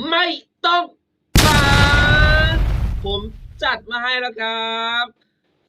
ไม่ต้องการผมจัดมาให้แล้วครับ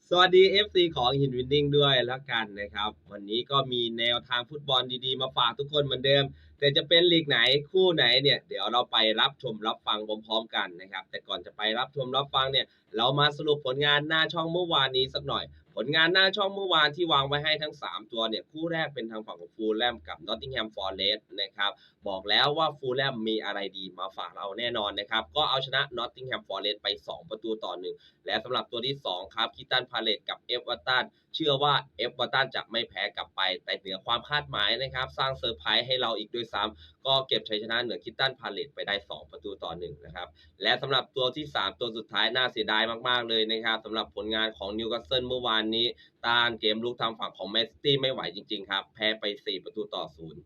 สวัสดี FC ของหินวินดิ้งด้วยแล้วกันนะครับ วันนี้ก็มีแนวทางฟุตบอลดีๆ มาฝากทุกคนเหมือนเดิม แต่จะเป็นลีกไหนคู่ไหนเนี่ย เดี๋ยวเราไปรับชมรับฟังพร้อมๆกันนะครับ แต่ก่อนจะไปรับชมรับฟังเนี่ย เรามาสรุปผลงานหน้าช่องเมื่อวานนี้สักหน่อย ผลงานหน้าช่องเมื่อวานที่วางไว้ให้ทั้ง 3 ตัวเนี่ย คู่แรกเป็นทางฝั่งของฟูลแลมกับนอตติงแฮมฟอร์เรสต์นะครับ บอกแล้วว่าฟูลแลมมีอะไรดีมาฝากเราแน่นอนนะครับ ก็เอาชนะนอตติงแฮมฟอร์เรสต์ไป 2 ประตูต่อ1และสำหรับตัวที่ 2 ครับคิตันพาเลตกับเอฟวัตตันเชื่อว่าเอฟวัตตันจะไม่แพ้กลับไป แต่เหนือความคาดหมายนะครับ สร้างเซอร์ไพรส์ให้เราอีกด้วยซ้ำก็เก็บชัยชนะเหนือคิตันพาเลตไปได้ 2 ประตูต่อ1นะครับและสำหรับตัวที่ 3 ตัวสุดท้ายน่าเสียดายมากๆเลยนะครับสำหรับผลงานของนิวคาสเซิลเมื่อวานนี้ต้านเกมลุกทางฝั่งของแมสซิตี้ไม่ไหวจริงๆครับ แพ้ไป 4 ประตูต่อศูนย์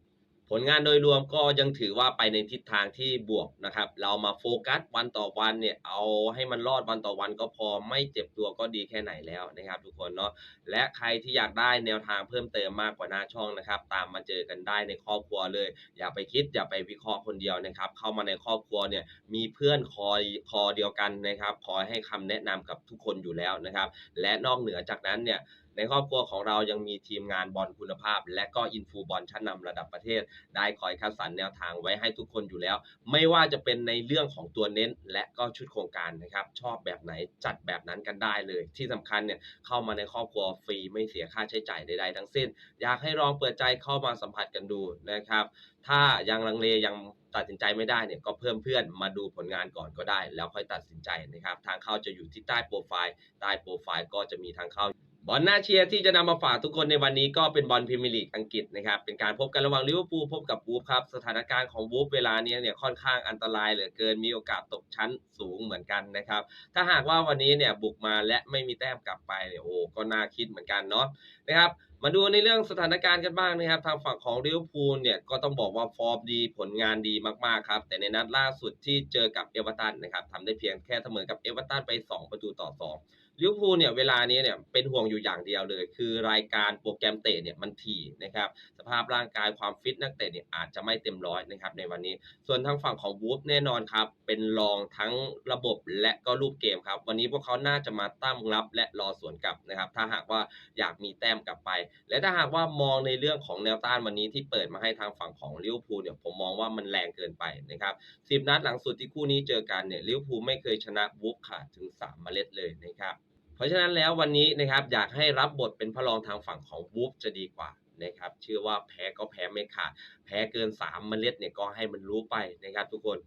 ผลงานโดยรวมก็ยังถือว่าไปในทิศทางที่บวกนะครับ เรามาโฟกัสวันต่อวันเนี่ย เอาให้มันรอดวันต่อวันก็พอไม่เจ็บตัวก็ดีแค่ไหนแล้วนะครับทุกคนเนาะ และใครที่อยากได้แนวทางเพิ่มเติมมากกว่าหน้าช่องนะครับ ตามมาเจอกันได้ในครอบครัวเลย อย่าไปคิดอย่าไปวิเคราะห์คนเดียวนะครับ เข้ามาในครอบครัวเนี่ยมีเพื่อนคอยคอเดียวกันนะครับ คอยให้คำแนะนำกับทุกคนอยู่แล้วนะครับ และนอกเหนือจากนั้นเนี่ย ในครอบครัวของเรายังมีทีมงานบอลคุณภาพ และก็อินฟูบอลชั้นนำระดับประเทศ ได้คอยคัดสรรแนวทางไว้ให้ทุกคนอยู่แล้ว ไม่ว่าจะเป็นในเรื่องของตัวเน้นและก็ชุดโครงการนะครับ ชอบแบบไหนจัดแบบนั้นกันได้เลย ที่สำคัญเนี่ยเข้ามาในครอบครัวฟรีไม่เสียค่าใช้จ่ายใดๆทั้งสิ้น อยากให้ลองเปิดใจเข้ามาสัมผัสกันดูนะครับ ถ้ายังลังเลยังตัดสินใจไม่ได้เนี่ยก็เพิ่มเพื่อนมาดูผลงานก่อนก็ได้ แล้วค่อยตัดสินใจนะครับ ทางเข้าจะอยู่ที่ใต้โปรไฟล์ใต้โปรไฟล์ก็จะมีทางเข้า บอลน่าเชียร์ที่จะนำมาฝากทุกคนในวันนี้ก็เป็นบอลพรีเมียร์ลีกอังกฤษนะครับเป็นการพบกันระหว่างลิเวอร์พูลพบกับวูฟครับสถานการณ์ของวูฟเวลานี้เนี่ยค่อนข้างอันตรายเหลือเกินมีโอกาสตกชั้นสูงเหมือนกันนะครับถ้าหากว่าวันนี้เนี่ยบุกมาและไม่มีแต้มกลับไปเนี่ยโอ้ก็น่าคิดเหมือนกันเนาะนะครับมาดูในเรื่องสถานการณ์กันบ้างนะครับ ทางฝั่งของลิเวอร์พูลเนี่ยก็ต้องบอกว่าฟอร์มดีผลงานดีมากๆครับ แต่ในนัดล่าสุดที่เจอกับเอเวอร์ตันนะครับทำได้เพียงแค่เสมอกับเอเวอร์ตันไป 2 ประตูต่อ 2 ลิเวอร์พูลเนี่ยเวลานี้เนี่ยเป็นห่วงอยู่อย่างเดียวเลย คือรายการโปรแกรมเตะเนี่ยมันถี่นะครับสภาพร่างกายความฟิตนักเตะเนี่ยอาจจะไม่เต็มร้อยนะครับในวันนี้ ส่วนทางฝั่งของวูฟแน่นอนครับ เป็นรองทั้งระบบและก็รูปเกมครับ วันนี้พวกเขาน่าจะมาตั้งรับและรอสวนกลับนะครับถ้าหากว่าอยากมีแต้มกลับไป และถ้าหากว่ามองในเรื่องของแนวต้านวันนี้ที่เปิดมาให้ทางฝั่งของลิเวอร์พูลเนี่ยผมมองว่ามันแรงเกินไปนะครับสิบนัดหลังสุดที่คู่นี้เจอกันเนี่ยลิเวอร์พูลไม่เคยชนะวูฟขาดถึงสามเมล็ดเลยนะครับ เพราะฉะนั้นแล้ววันนี้นะครับอยากให้รับบทเป็นพระรองทางฝั่งของวูฟจะดีกว่านะครับเชื่อว่าแพ้ก็แพ้ไม่ขาดแพ้เกิน 3 เมล็ดเนี่ยก็ให้มันรู้ไปนะครับทุกคน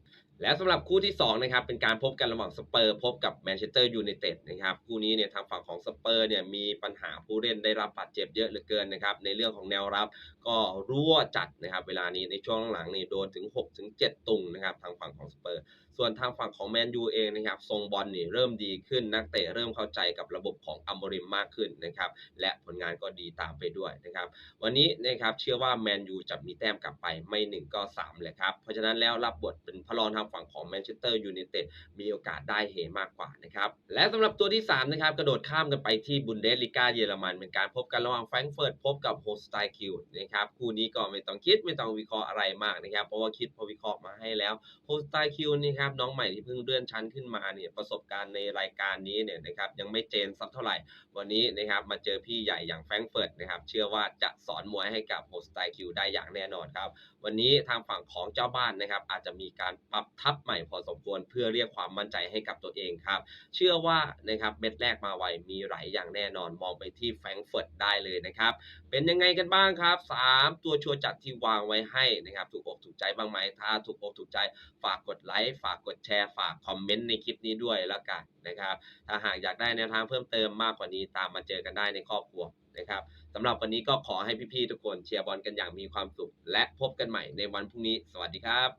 และสำหรับคู่ที่2นะครับเป็นการพบกันระหว่างสเปอร์พบกับแมนเชสเตอร์ยูไนเต็ดนะครับคู่นี้เนี่ยทางฝั่งของสเปอร์เนี่ยมีปัญหาผู้เล่นได้รับบาดเจ็บเยอะเหลือเกินนะครับในเรื่องของแนวรับก็รั่วจัดนะครับเวลานี้ในช่วงหลังนี่โดนถึง6ถึง7ตุงนะครับทางฝั่งของสเปอร์ส่วนทางฝั่งของแมนยูเองนะครับทรงบอลนี่เริ่มดีขึ้นนักเตะเริ่มเข้าใจกับระบบของอัมโมริมมากขึ้นนะครับและผลงานก็ดีตามไปด้วยนะครับวันนี้นะครับเชื่อว่าแมนยูจะมีแต้มกลับไปไม่1ก็3เลยครับเพราะฉะนั้นแล้วรับบทเป็นพระรองทางฝั่งของแมนเชสเตอร์ยูไนเต็ดมีโอกาสได้เฮมากกว่านะครับ และสำหรับตัวที่ 3 นะครับ กระโดดข้ามกันไปที่บุนเดสลิกาเยอรมัน เป็นการพบกันระหว่างแฟรงก์เฟิร์ตพบกับโฮสไตคิวนะครับ คู่นี้ก็ไม่ต้องคิดไม่ต้องวิเคราะห์อะไรมากนะครับ เพราะว่าคิดพอวิเคราะห์มาให้แล้วโฮสไตคิวนี่ครับน้องใหม่ที่เพิ่งเลื่อนชั้นขึ้นมาเนี่ยประสบการณ์ในรายการนี้เนี่ยนะครับยังไม่เจนสักเท่าไหร่ วันนี้นะครับมาเจอพี่ใหญ่อย่างแฟรงก์เฟิร์ตนะครับเชื่อว่าจะสอนมวยให้กับโฮสไตคิวได้อย่างแน่นอนครับวันนี้ทางฝั่งของเจ้าบ้านนะครับอาจจะมีการปรับทัพใหม่พอสมควรเพื่อเรียกความมั่นใจให้กับตัวเองครับ เชื่อว่านะครับเม็ดแรกมาไวมีไหลอย่างแน่นอนมองไปที่แฟรงเฟิร์ตได้เลยนะครับเป็นยังไงกันบ้างครับ 3 ตัวชัวร์จัดที่วางไว้ให้นะครับถูกอกถูกใจบ้างไหมถ้าถูกอกถูกใจฝากกดไลค์ฝากกดแชร์ฝากคอมเมนต์ในคลิปนี้ด้วยแล้วกันนะครับถ้าหากอยากได้แนวทางเพิ่มเติมมากกว่านี้ตามมาเจอกันได้ในครอบครัวนะครับสำหรับวันนี้ก็ขอให้พี่ๆทุกคนเชียร์บอลกันอย่างมีความสุข และพบกันใหม่ในวันพรุ่งนี้ สวัสดีครับ